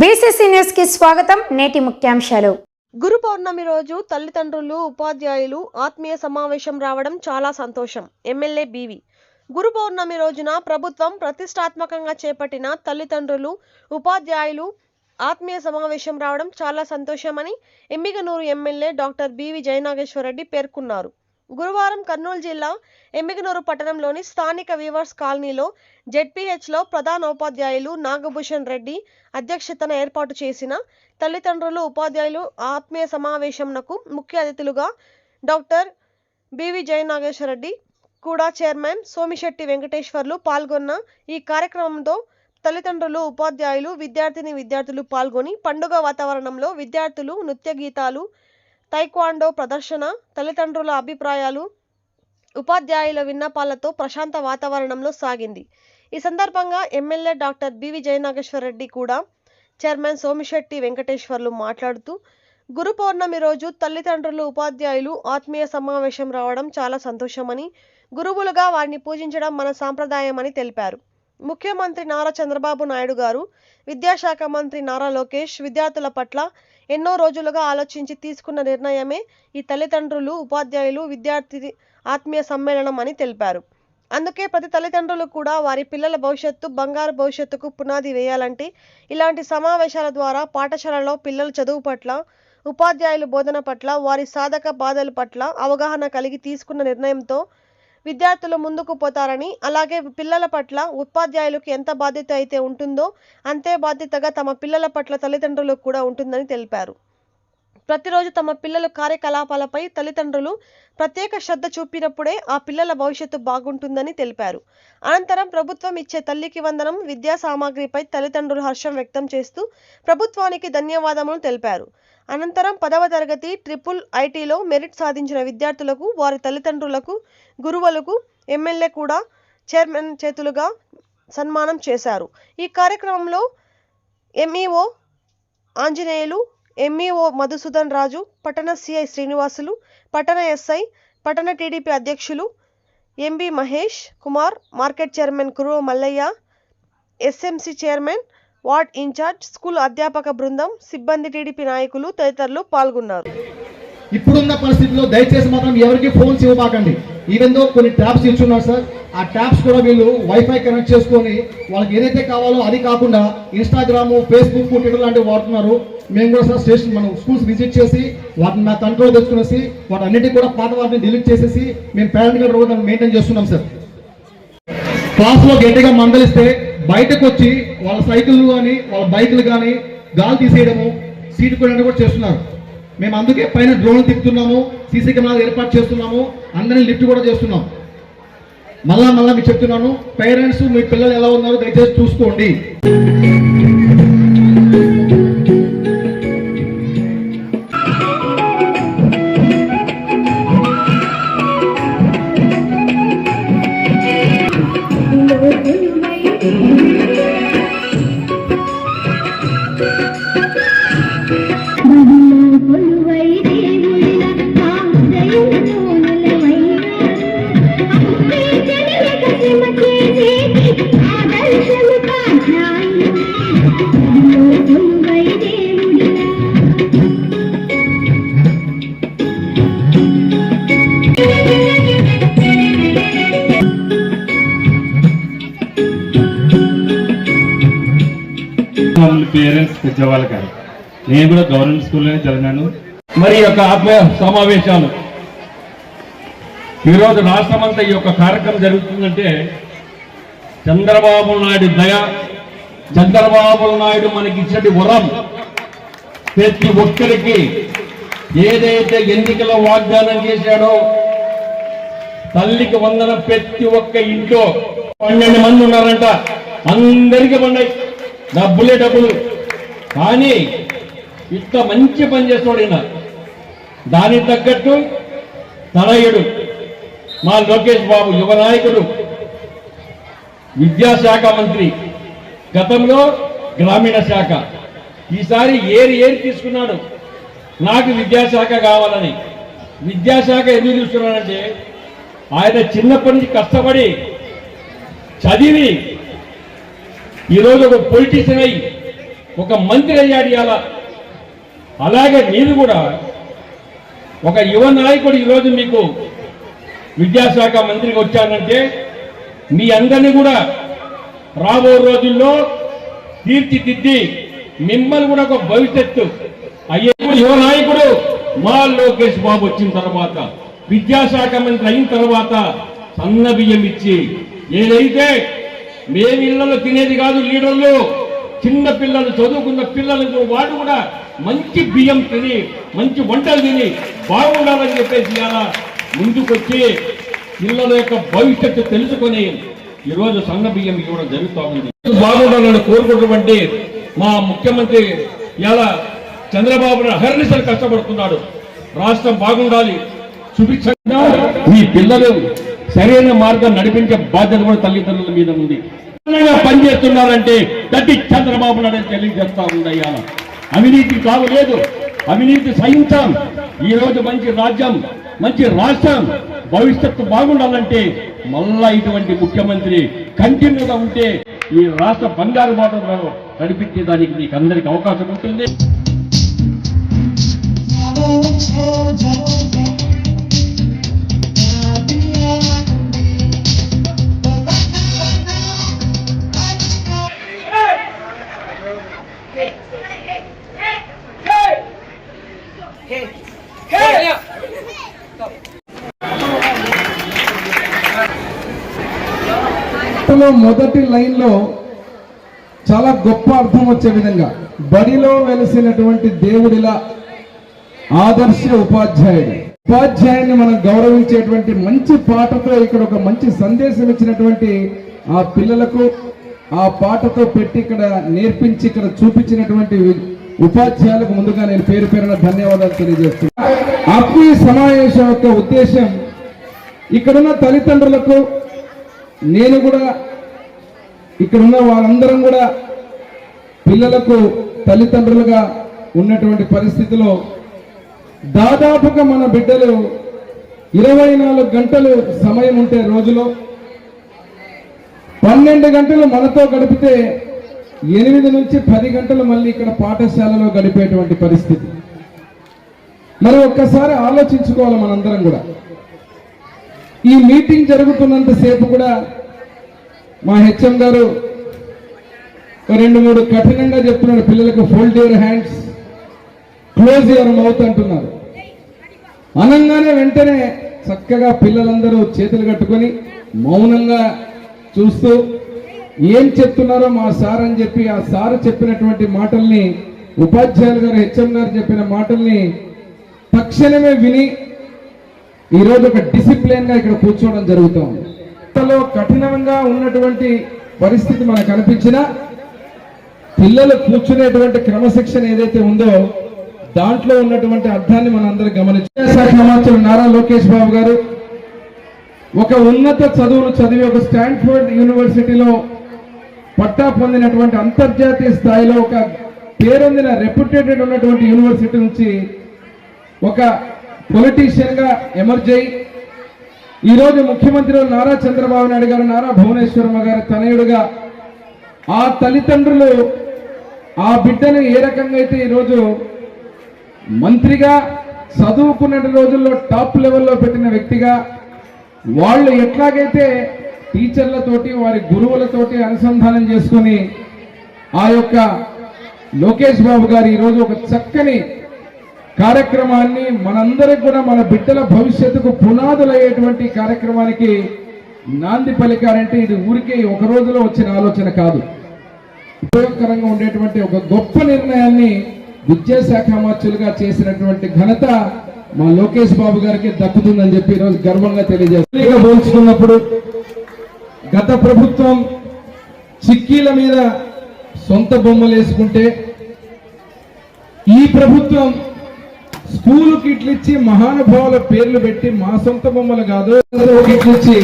BCC న్యూస్కి స్వాగతం. నేటి ముఖ్యాంశాలు. గురు పౌర్ణమి రోజు తల్లిదండ్రులు ఉపాధ్యాయులు ఆత్మీయ సమావేశం రావడం చాలా సంతోషం. MLA BV. గురు పౌర్ణమి రోజున ప్రభుత్వం ప్రతిష్టాత్మకంగా చేపట్టిన తల్లిదండ్రులు ఉపాధ్యాయులు ఆత్మీయ సమావేశం రావడం చాలా సంతోషమని Emmiganur MLA doctor BV Jayanageswara Reddy పేర్కొన్నారు. గురువారం కర్నూలు జిల్లా ఎమ్మిగనూరు పట్టణంలోని స్థానిక వీవర్స్ కాలనీలో జెడ్పీహెచ్లో ప్రధాన ఉపాధ్యాయులు నాగభూషణ్ రెడ్డి అధ్యక్షతన ఏర్పాటు చేసిన తల్లిదండ్రులు ఉపాధ్యాయులు ఆత్మీయ సమావేశంనకు ముఖ్య అతిథులుగా డాక్టర్ బివి జయనాగేశ్వరరెడ్డి కూడా చైర్మన్ సోమిశెట్టి వెంకటేశ్వర్లు పాల్గొన్న ఈ కార్యక్రమంతో తల్లిదండ్రులు ఉపాధ్యాయులు విద్యార్థిని విద్యార్థులు పాల్గొని పండుగ వాతావరణంలో విద్యార్థులు నృత్య గీతాలు తైక్వాండో ప్రదర్శన తల్లిదండ్రుల అభిప్రాయాలు ఉపాధ్యాయుల విన్నపాలతో ప్రశాంత వాతావరణంలో సాగింది. ఈ సందర్భంగా ఎమ్మెల్యే డాక్టర్ బివి జయనాగేశ్వరరెడ్డి కూడా చైర్మన్ సోమిశెట్టి వెంకటేశ్వర్లు మాట్లాడుతూ గురు పౌర్ణమి రోజు తల్లిదండ్రులు ఉపాధ్యాయులు ఆత్మీయ సమావేశం రావడం చాలా సంతోషమని గురువులుగా వారిని పూజించడం మన సాంప్రదాయమని తెలిపారు. ముఖ్యమంత్రి నారా చంద్రబాబు నాయుడు గారు విద్యాశాఖ మంత్రి నారా లోకేష్ విద్యార్థుల పట్ల ఎన్నో రోజులుగా ఆలోచించి తీసుకున్న నిర్ణయమే ఈ తల్లిదండ్రులు ఉపాధ్యాయులు విద్యార్థి ఆత్మీయ సమ్మేళనం అని తెలిపారు. అందుకే ప్రతి తల్లిదండ్రులు కూడా వారి పిల్లల భవిష్యత్తు బంగారు భవిష్యత్తుకు పునాది వేయాలంటే ఇలాంటి సమావేశాల ద్వారా పాఠశాలలో పిల్లల చదువు పట్ల ఉపాధ్యాయులు బోధన పట్ల వారి సాధక బాధల పట్ల అవగాహన కలిగి తీసుకున్న నిర్ణయంతో విద్యార్థులు ముందుకు పోతారని అలాగే పిల్లల పట్ల ఉపాధ్యాయులకు ఎంత బాధ్యత అయితే ఉంటుందో అంతే బాధ్యతగా తమ పిల్లల పట్ల తల్లిదండ్రులకు కూడా ఉంటుందని తెలిపారు. ప్రతిరోజు తమ పిల్లల కార్యకలాపాలపై తల్లిదండ్రులు ప్రత్యేక శ్రద్ధ చూపినప్పుడే ఆ పిల్లల భవిష్యత్తు బాగుంటుందని తెలిపారు. అనంతరం ప్రభుత్వం ఇచ్చే తల్లికి వందనం విద్యా సామాగ్రిపై తల్లిదండ్రులు హర్షం వ్యక్తం చేస్తూ ప్రభుత్వానికి ధన్యవాదములు తెలిపారు. అనంతరం పదవ తరగతి ట్రిపుల్ ఐటీలో మెరిట్ సాధించిన విద్యార్థులకు వారి తల్లిదండ్రులకు గురువులకు ఎమ్మెల్యే కూడా చైర్మన్ చేతులుగా సన్మానం చేశారు. ఈ కార్యక్రమంలో ఎంఈఓ ఆంజనేయులు ఎంఈఓ మధుసూదన్ రాజు పట్టణ సిఐ శ్రీనివాసులు పట్టణ ఎస్ఐ పట్టణ టీడీపీ అధ్యక్షులు MB Mahesh Kumar market chairman Kuruva Mallaiah SMC chairman ward in charge school అధ్యాపక బృందం సిబ్బంది టీడీపీ నాయకులు తదితరులు పాల్గొన్నారు. ఇప్పుడున్న పరిస్థితుల్లో దయచేసి మాత్రం ఎవరికి ఫోన్స్ ఇవ్వబాకండి ఈవెన్ దో కొన్ని ట్యాప్స్ ఇచ్చున్నారు సార్ ఆ ట్యాప్స్ కూడా వీళ్ళు వైఫై కనెక్ట్ చేసుకొని వాళ్ళకి ఏదైతే కావాలో అది కాకుండా ఇన్స్టాగ్రామ్ ఫేస్బుక్ ట్విట్టర్ లాంటివి వాడుతున్నారు. మేము కూడా సార్ స్టేషన్ మనం స్కూల్స్ విజిట్ చేసి వాటిని నా కంట్రోల్ తెచ్చుకునేసి వాటి అన్నిటికీ కూడా పాత వాటిని డిలీట్ చేసేసి మేము పేరెంట్ గారు కూడా మెయింటైన్ చేస్తున్నాం సార్. క్లాస్లో గట్టిగా మందలిస్తే బయటకు వచ్చి వాళ్ళ సైకిళ్ళు కానీ వాళ్ళ బైకులు కానీ గాలి తీసేయడము సీటు కూడా కూడా చేస్తున్నారు. మేము అందుకే పైన డ్రోన్ తిప్పుతున్నాము సీసీ కెమెరాలు ఏర్పాటు చేస్తున్నాము అందరినీ లిఫ్ట్ కూడా చేస్తున్నాం. మళ్ళా మళ్ళా మీకు చెప్తున్నాను పేరెంట్స్ మీ పిల్లలు ఎలా ఉన్నారో దయచేసి చూసుకోండి. పేరెంట్స్ కాదు నేను కూడా గవర్నమెంట్ స్కూల్లోనే చదివాను మరి యొక్క ఆత్మ సమావేశాలు. ఈరోజు రాష్ట్రమంతా ఈ యొక్క కార్యక్రమం జరుగుతుందంటే చంద్రబాబు నాయుడు దయ చంద్రబాబు నాయుడు మనకి ఇచ్చటి వరం. ప్రతి ఒక్కరికి ఏదైతే ఎన్నికల వాగ్దానం చేశాడో తల్లికి వందన ప్రతి ఒక్క ఇంట్లో పన్నెండు మంది ఉన్నారంట. అందరికీ ఉన్నాయి డబ్బులే డబ్బులు. కానీ ఇంత మంచి పని చేస్తాడు ఈయన. దానికి తగ్గట్టు తనయుడు మా లోకేష్ బాబు యువ నాయకుడు విద్యాశాఖ మంత్రి గతంలో గ్రామీణ శాఖ. ఈసారి ఏరి ఏరి తీసుకున్నాడు. నాకు విద్యాశాఖ కావాలని. విద్యాశాఖ ఎందుకు తీసుకున్నానంటే ఆయన చిన్నప్పటి నుంచి కష్టపడి చదివి ఈరోజు ఒక పొలిటీషియన్ అయి ఒక మంత్రి అయ్యాడు ఇలా అలాగే మీరు కూడా ఒక యువ నాయకుడు ఈరోజు మీకు విద్యాశాఖ మంత్రికి వచ్చానంటే మీ అందరినీ కూడా రాబో రోజుల్లో తీర్చిదిద్ది మిమ్మల్ని కూడా ఒక భవిష్యత్తు అయ్యే యువ నాయకుడు మా లోకేష్ బాబు వచ్చిన తర్వాత విద్యాశాఖ మంత్రి అయిన తర్వాత సన్న బియ్యం ఇచ్చి ఏదైతే మేము ఇళ్ళలో తినేది కాదు లీడర్లు చిన్న పిల్లలు చదువుకున్న పిల్లలకు వాడు కూడా మంచి బియ్యం తిని మంచి వంటలు తిని బాగుండాలని చెప్పేసి ఇలా ముందుకొచ్చి పిల్లల యొక్క భవిష్యత్తు తెలుసుకొని ఈరోజు సన్న బియ్యం ఇవ్వడం జరుగుతూ ఉంది. బాగుండాలని కోరుకున్నటువంటి మా ముఖ్యమంత్రి ఇలా చంద్రబాబు నాయుడు అహర్నిశలు కష్టపడుతున్నాడు. రాష్ట్రం బాగుండాలి సుభిక్షంగా మీ పిల్లలు సరైన మార్గం నడిపించే బాధ్యత కూడా తల్లిదండ్రుల మీద ఉంది. పనిచేస్తున్నారంటే దట్టి చంద్రబాబు నాయుడు అని తెలియజేస్తా ఉందయ్యా. అవినీతి కావలేదు అవినీతి సహించాం. ఈ రోజు మంచి రాజ్యం మంచి రాష్ట్రం భవిష్యత్తు బాగుండాలంటే మళ్ళా ఇటువంటి ముఖ్యమంత్రి కంటిన్యూగా ఉంటే ఈ రాష్ట్ర బంగారు నడిపించే నడిపించేదానికి మీకు అందరికి అవకాశం ఉంటుంది. లో మొదటి లైన్లో చాలా గొప్ప అర్థం వచ్చే విధంగా బడిలో వెలిసినటువంటి దేవుడిలా ఆదర్శ ఉపాధ్యాయుడు. ఉపాధ్యాయుని మనం గౌరవించేటువంటి మంచి పాటతో ఇక్కడ ఒక మంచి సందేశం ఇచ్చినటువంటి ఆ పిల్లలకు ఆ పాటతో పెట్టి ఇక్కడ నేర్పించి ఇక్కడ చూపించినటువంటి ఉపాధ్యాయులకు ముందుగా నేను పేరు పేరున ధన్యవాదాలు తెలియజేస్తున్నాను. ఆత్మీయ సమావేశం యొక్క ఉద్దేశం ఇక్కడున్న తల్లిదండ్రులకు నేను కూడా ఇక్కడ ఉన్న వారందరం కూడా పిల్లలకు తల్లిదండ్రులుగా ఉన్నటువంటి పరిస్థితిలో దాదాపుగా మన బిడ్డలు ఇరవై నాలుగు గంటలు సమయం ఉంటే రోజులో పన్నెండు గంటలు మనతో గడిపితే ఎనిమిది నుంచి పది గంటలు మళ్ళీ ఇక్కడ పాఠశాలలో గడిపేటువంటి పరిస్థితి. మరి ఒక్కసారి ఆలోచించుకోవాలి మనందరం కూడా. ఈ మీటింగ్ జరుగుతున్నంత సేపు కూడా మా హెచ్ఎం గారు ఒక రెండు మూడు కఠినంగా చెప్తున్నాడు పిల్లలకు fold your hands close your mouth అంటున్నారు. అనంగానే వెంటనే చక్కగా పిల్లలందరూ చేతులు కట్టుకొని మౌనంగా చూస్తూ ఏం చెప్తున్నారో మా సార్ అని చెప్పి ఆ సార్ చెప్పినటువంటి మాటల్ని ఉపాధ్యాయులు గారు హెచ్ఎం గారు చెప్పిన మాటల్ని తక్షణమే విని ఈరోజు ఒక డిసిప్లిన్గా ఇక్కడ కూర్చోవడం జరుగుతుంది. ఎంతలో కఠినంగా ఉన్నటువంటి పరిస్థితి మనకు కనిపించినా పిల్లలు కూర్చునేటువంటి క్రమశిక్షణ ఏదైతే ఉందో దాంట్లో ఉన్నటువంటి అర్థాన్ని మనం అందరూ గమనించారు శాఖ మంత్రులు నారా లోకేష్ బాబు గారు ఒక ఉన్నత చదువులు చదివి ఒక స్టాన్ఫోర్డ్ యూనివర్సిటీలో పట్టా పొందినటువంటి అంతర్జాతీయ స్థాయిలో ఒక పేరొందిన రెప్యుటేటెడ్ ఉన్నటువంటి యూనివర్సిటీ నుంచి ఒక పొలిటీషియన్గా ఎమర్జ్ అయి ఈరోజు ముఖ్యమంత్రి నారా చంద్రబాబు నాయుడు గారు నారా భువనేశ్వరమ్మ గారి తనయుడుగా ఆ తల్లిదండ్రులు ఆ బిడ్డను ఏ రకంగా అయితే ఈరోజు మంత్రిగా చదువుకున్న రోజుల్లో టాప్ లెవెల్లో పెట్టిన వ్యక్తిగా వాళ్ళు ఎట్లాగైతే టీచర్లతోటి వారి గురువులతోటి అనుసంధానం చేసుకొని ఆ యొక్క లోకేష్ బాబు గారు ఈరోజు ఒక చక్కని కార్యక్రమాన్ని మనందరికి కూడా మన బిడ్డల భవిష్యత్తుకు పునాదులయ్యేటువంటి కార్యక్రమానికి నాంది పలికారంటే ఇది ఊరికే ఒక రోజులో వచ్చిన ఆలోచన కాదు. ఉపయోగకరంగా ఉండేటువంటి ఒక గొప్ప నిర్ణయాన్ని విద్యాశాఖ మార్చులుగా చేసినటువంటి ఘనత మా లోకేష్ బాబు గారికి దక్కుతుందని చెప్పి ఈరోజు గర్వంగా తెలియజేస్తుంది పోల్చుకున్నప్పుడు గత ప్రభుత్వం చిక్కీల మీద సొంత బొమ్మలు వేసుకుంటే ఈ ప్రభుత్వం స్కూల్ కిట్లు ఇచ్చి మహానుభావుల పేర్లు పెట్టి మా సొంత బొమ్మలు కాదు. కిట్లు ఇచ్చి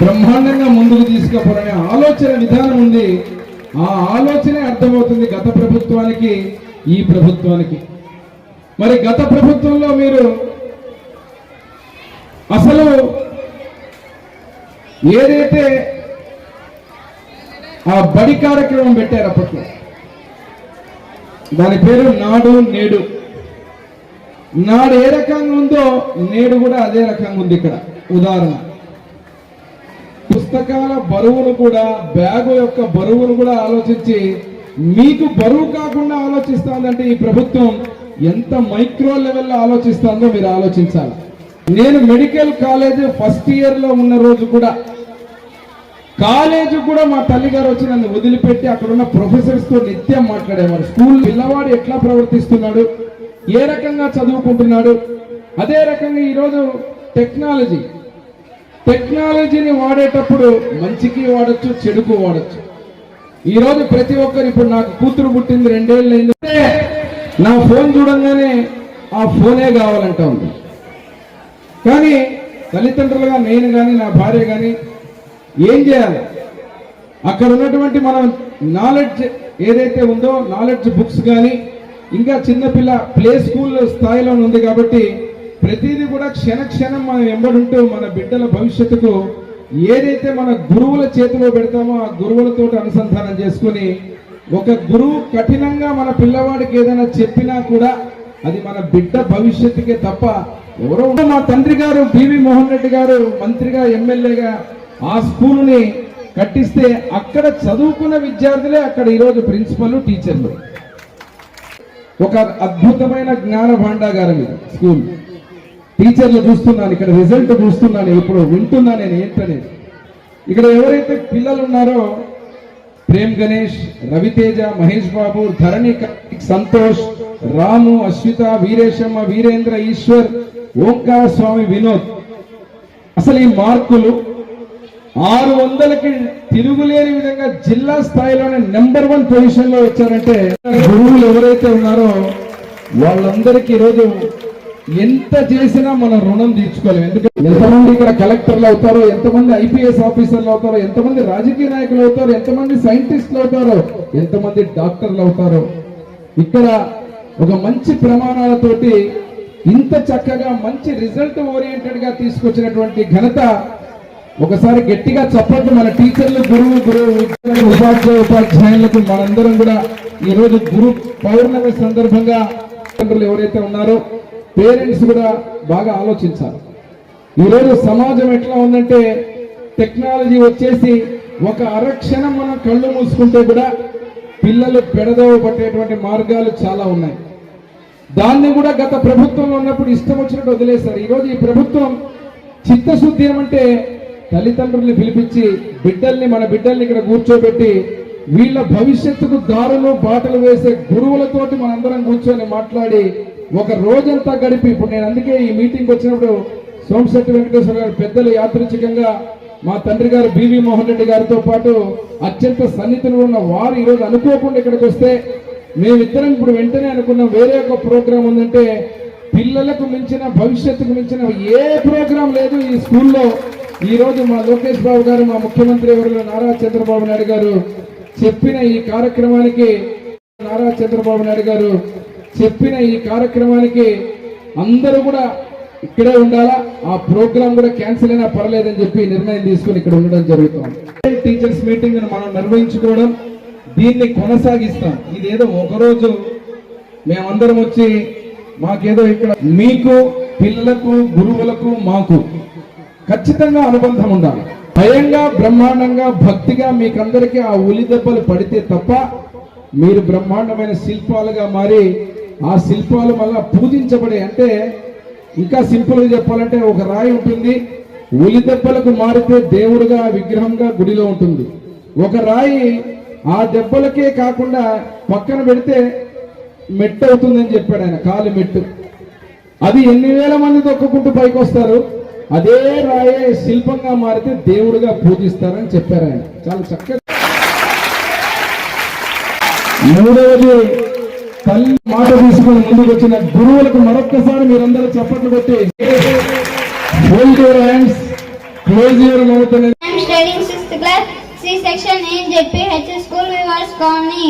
బ్రహ్మాండంగా ముందుకు తీసుకుపోవాలనే ఆలోచన విధానం ఉంది. ఆ ఆలోచనే అర్థమవుతుంది గత ప్రభుత్వానికి ఈ ప్రభుత్వానికి. మరి గత ప్రభుత్వంలో మీరు అసలు ఏదైతే ఆ బడి కార్యక్రమం పెట్టారు అప్పట్లో దాని పేరు నాడు నేడు. నాడు ఏ రకంగా ఉందో నేడు కూడా అదే రకంగా ఉంది ఇక్కడ. ఉదాహరణ. పుస్తకాల బరువును కూడా బ్యాగు యొక్క బరువును కూడా ఆలోచించి మీకు బరువు కాకుండా ఆలోచిస్తుందంటే ఈ ప్రభుత్వం ఎంత మైక్రో లెవెల్లో ఆలోచిస్తుందో మీరు ఆలోచించాలి. నేను మెడికల్ కాలేజ్ ఫస్ట్ ఇయర్లో ఉన్న రోజు కూడా కాలేజ్ కూడా మా తల్లిగారు వచ్చి నన్ను వదిలిపెట్టి అక్కడ ఉన్న నిత్యం మాట్లాడేవారు. స్కూల్ పిల్లవాడు ఎట్లా ప్రవర్తిస్తున్నాడు? ఏ రకంగా చదువుకుంటున్నాడు? అదే రకంగా ఈరోజు టెక్నాలజీ. టెక్నాలజీని వాడేటప్పుడు మంచికి వాడచ్చు చెడుకు వాడచ్చు. ఈరోజు ప్రతి ఒక్కరు ఇప్పుడు నాకు కూతురు పుట్టింది రెండేళ్ళు అయిందంటే నా ఫోన్ చూడంగానే ఆ ఫోనే కావాలంటా ఉంది. కానీ తల్లిదండ్రులుగా నేను కానీ నా భార్య కానీ ఏం చేయాలి? అక్కడ ఉన్నటువంటి మనం నాలెడ్జ్ ఏదైతే ఉందో నాలెడ్జ్ బుక్స్ కానీ ఇంకా చిన్నపిల్ల ప్లే స్కూల్ స్థాయిలో ఉంది కాబట్టి ప్రతిదీ కూడా క్షణ క్షణం మనం ఎంబడుంటూ మన బిడ్డల భవిష్యత్తుకు ఏదైతే మన గురువుల చేతిలో పెడతామో ఆ గురువులతో అనుసంధానం చేసుకొని ఒక గురువు కఠినంగా మన పిల్లవాడికి ఏదైనా చెప్పినా కూడా అది మన బిడ్డ భవిష్యత్తుకే తప్ప ఎవరో మా తండ్రి గారు బివి మోహన్ రెడ్డి గారు మంత్రిగా ఎమ్మెల్యేగా ఆ స్కూల్ని కట్టిస్తే అక్కడ చదువుకున్న విద్యార్థులే అక్కడ ఈరోజు ప్రిన్సిపల్ టీచర్లు. ఒక అద్భుతమైన జ్ఞాన భాండాగారం ఇది స్కూల్. టీచర్లు చూస్తున్నాను ఇక్కడ రిజల్ట్ చూస్తున్నాను ఇప్పుడు వింటున్నా నేను ఏంటనేది. ఇక్కడ ఎవరైతే పిల్లలు ఉన్నారో ప్రేమ్ గణేష్ రవితేజ మహేష్ బాబు ధరణి సంతోష్ రాము అశ్విత వీరేశమ్మ వీరేంద్ర ఈశ్వర్ ఓంకార స్వామి వినోద్. అసలు ఈ మార్కులు ఆరు వందలకి తిరుగులేని విధంగా జిల్లా స్థాయిలోనే నెంబర్ వన్ పొజిషన్లో వచ్చారంటే గురువులు ఎవరైతే ఉన్నారో వాళ్ళందరికీ ఈరోజు ఎంత చేసినా మనం రుణం తీర్చుకోలేము. ఎందుకంటే ఎంతమంది ఇక్కడ కలెక్టర్లు అవుతారో ఎంతమంది ఐపీఎస్ ఆఫీసర్లు అవుతారో ఎంతమంది రాజకీయ నాయకులు అవుతారో ఎంతమంది సైంటిస్టులు అవుతారో ఎంతమంది డాక్టర్లు అవుతారో ఇక్కడ ఒక మంచి ప్రమాణాలతోటి ఇంత చక్కగా మంచి రిజల్ట్ ఓరియంటెడ్గా తీసుకొచ్చినటువంటి ఘనత ఒకసారి గట్టిగా చప్పట్లు మన టీచర్లు గురువు గురువు ఉపాధ్యాయ ఉపాధ్యాయులకు మనందరం కూడా ఈరోజు గురు పౌర్ణమి సందర్భంగా తండ్రులు ఎవరైతే ఉన్నారో పేరెంట్స్ కూడా బాగా ఆలోచించాలి. ఈ రోజు సమాజం ఎట్లా ఉందంటే టెక్నాలజీ వచ్చేసి ఒక అరక్షణం మనం కళ్ళు మూసుకుంటే కూడా పిల్లలు పెడదవ పట్టేటువంటి మార్గాలు చాలా ఉన్నాయి. దాన్ని కూడా గత ప్రభుత్వంలో ఉన్నప్పుడు ఇష్టం వచ్చినట్టు వదిలేశారు. ఈరోజు ఈ ప్రభుత్వం చిత్తశుద్ధి ఏమంటే తల్లిదండ్రుల్ని పిలిపించి బిడ్డల్ని మన బిడ్డల్ని ఇక్కడ కూర్చోబెట్టి వీళ్ళ భవిష్యత్తుకు దారులు బాటలు వేసే గురువులతోటి మనందరం కూర్చొని మాట్లాడి ఒక రోజంతా గడిపి ఇప్పుడు నేను అందుకే ఈ మీటింగ్ వచ్చినప్పుడు సోమశెట్టి వెంకటేశ్వర గారు పెద్దలు యాదృచ్ఛికంగా మా తండ్రి గారు బివి మోహన్ రెడ్డి గారితో పాటు అత్యంత సన్నిహితులు ఉన్న వారు ఈరోజు అనుకోకుండా ఇక్కడికి వస్తే మేమిద్దరం ఇప్పుడు వెంటనే అనుకున్నాం వేరే ఒక ప్రోగ్రాం ఉందంటే పిల్లలకు మించిన భవిష్యత్తుకు మించిన ఏ ప్రోగ్రాం లేదు ఈ స్కూల్లో. ఈరోజు మా లోకేష్ బాబు గారు మా ముఖ్యమంత్రి ఎవరు నారా చంద్రబాబు నాయుడు గారు చెప్పిన ఈ కార్యక్రమానికి నారా చంద్రబాబు నాయుడు గారు చెప్పిన ఈ కార్యక్రమానికి అందరూ కూడా ఇక్కడే ఉండాలా? ఆ ప్రోగ్రాం కూడా క్యాన్సిల్ అయినా పర్లేదని చెప్పి నిర్ణయం తీసుకొని ఇక్కడ ఉండడం జరుగుతుంది. టీచర్స్ మీటింగ్ మనం నిర్వహించుకోవడం దీన్ని కొనసాగిస్తాం. ఇదేదో ఒకరోజు మేమందరం వచ్చి మాకేదో ఇక్కడ మీకు పిల్లలకు గురువులకు మాకు ఖచ్చితంగా అనుబంధం ఉండాలి. భయంగా బ్రహ్మాండంగా భక్తిగా మీకందరికీ ఆ ఉలి దెబ్బలు పడితే తప్ప మీరు బ్రహ్మాండమైన శిల్పాలుగా మారి ఆ శిల్పాలు మళ్ళా పూజించబడే అంటే ఇంకా సింపుల్గా చెప్పాలంటే ఒక రాయి ఉంటుంది. ఉలి దెబ్బలకు మారితే దేవుడుగా విగ్రహంగా గుడిలో ఉంటుంది. ఒక రాయి ఆ దెబ్బలకే కాకుండా పక్కన పెడితే మెట్టు అవుతుందని చెప్పాడు ఆయన కాలు మెట్టు. అది ఎన్ని వేల మంది తొక్కుకుంటూ పైకి వస్తారు అదే రాయే శిల్పంగా మారితే దేవుడిగా పూజిస్తారని చెప్పారు ఆయన. చాలా చక్కగా. మూడవది తల్లి మాట తీసుకుని ముందుకు వచ్చిన గురువులకు మరొక్కసారి మీరందరూ చప్పట్లు కొట్టి hold your hands close your mouth అనేది సెక్షన్ ఏం చెప్పి sixth school viewers colony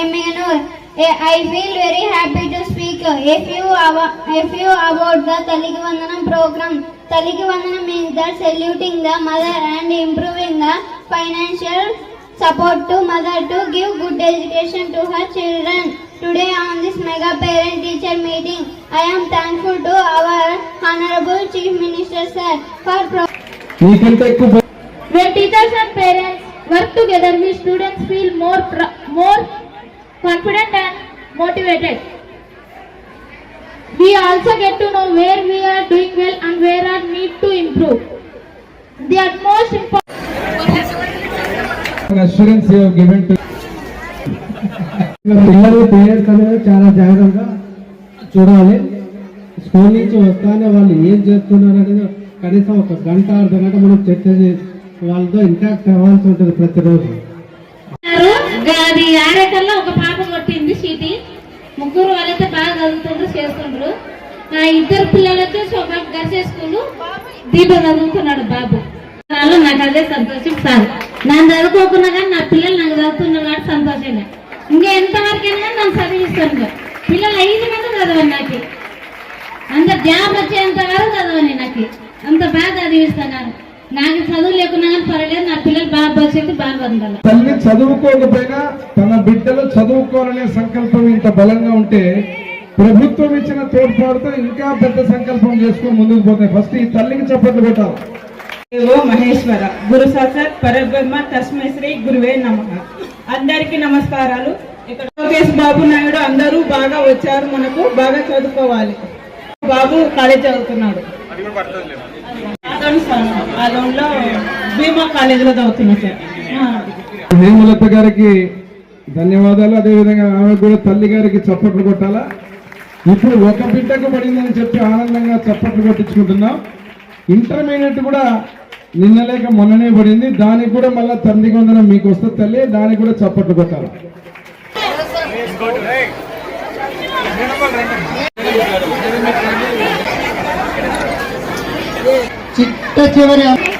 Emmiganur JPH School, Viewers Colony, Eminganur. I feel very happy to speak a few, abo- a few about the Taligi Vandanam program. Taligi Vandanam means that saluting the mother and improving the financial support to mother to give good education to her children. today on this mega parent teacher meeting. I am thankful to our Honorable Chief Minister Sir for pro- నీకంటే ఎక్కువ ప- When teachers and parents work together, we students feel more pr- more confident and motivated. We also get to know where we are doing well and where are need to improve. The utmost important. assurance you have given to పిల్లలు parents అనేది చాలా జాగ్రత్తగా చూడాలి school నుంచి వస్తానే వాళ్ళు ఏం చేస్తున్నారు అనేది కనీసం ఒక గంట అర్ధ గంట మనం చర్చ చేసి వాళ్ళతో ఇంటాక్ట్ అవ్వాల్సి ఉంటుంది ప్రతిరోజు అది ఆడేటల్లో ఒక పాప కొట్టింది సీటి ముగ్గురు వాళ్ళైతే బాగా చదువుతుండ్రు చేస్తుండ్రు. ఆ ఇద్దరు పిల్లలు వచ్చేసి ఒక గర్సే స్కూల్ చదువుతున్నాడు బాబు. వాళ్ళు నాకు అదే సంతోషం సార్. నన్ను చదువుకోకున్నా కానీ నా పిల్లలు నాకు చదువుతున్నారు కాబట్టి సంతోషమే. ఇంకా ఎంతవరకైనా కానీ నన్ను చదివిస్తాను. పిల్లలు ఐదు మంది చదవండి నాకు. అంత జాబ్ వచ్చేంత వరకు చదవని నాకు. అంత బాగా చదివిస్తాను. నాకు చదువు లేకున్నా కానీ పర్వాలేదు నా పిల్లలు బాగా భవిష్యత్తు బాగా ఉండాలి తల్లి చదువుకోకపోయినా తన బిడ్డలు చదువుకోవాలనే సంకల్పం ఇంత బలంగా ఉంటే ప్రభుత్వం ఇచ్చిన తోడ్పాటుతో ఇంకా పెద్ద సంకల్పం చేసుకొని ముందుకు పోతాయి. ఫస్ట్ ఈ తల్లికి చప్పట్లు కొట్టాలి. ఓ మహేశ్వర గురు సాక్షాత్ పరబ్రహ్మ తస్మై శ్రీ గురువే నమ. అందరికీ నమస్కారాలు. ఇక్కడ లోకేష్ బాబు నాయుడు అందరూ బాగా వచ్చారు మనకు బాగా చదువుకోవాలి. బాబు కాలేజ్ చదువుతున్నాడు. హేమలత గారికి ధన్యవాదాలు. అదేవిధంగా ఆమె కూడా తల్లి గారికి చప్పట్లు కొట్టాలా? ఇప్పుడు ఒక బిడ్డకు పడిందని చెప్పి ఆనందంగా చప్పట్లు కొట్టించుకుంటున్నాం. ఇంటర్మీడియట్ కూడా నిన్న లేక మొన్ననే పడింది. దానికి కూడా మళ్ళీ తండ్రి వందనం మీకు వస్తే తల్లి. దానికి కూడా చప్పట్లు కొట్టాలి? 再见了